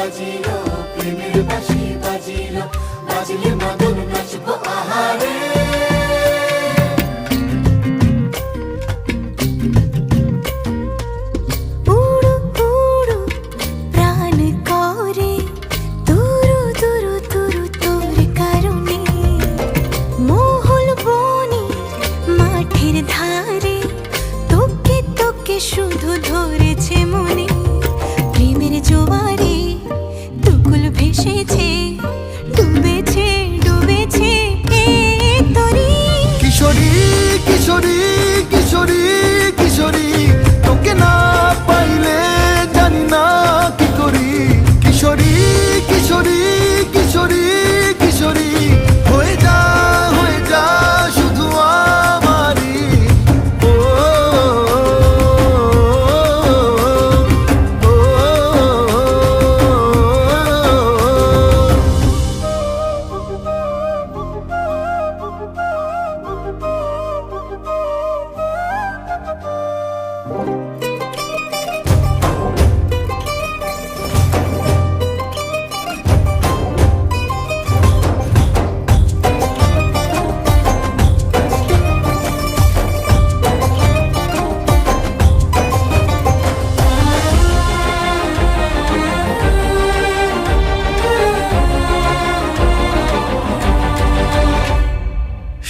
বাজিলো প্রেমের বাসি বাজিল। বাজিলে মদন নাচব আহারে।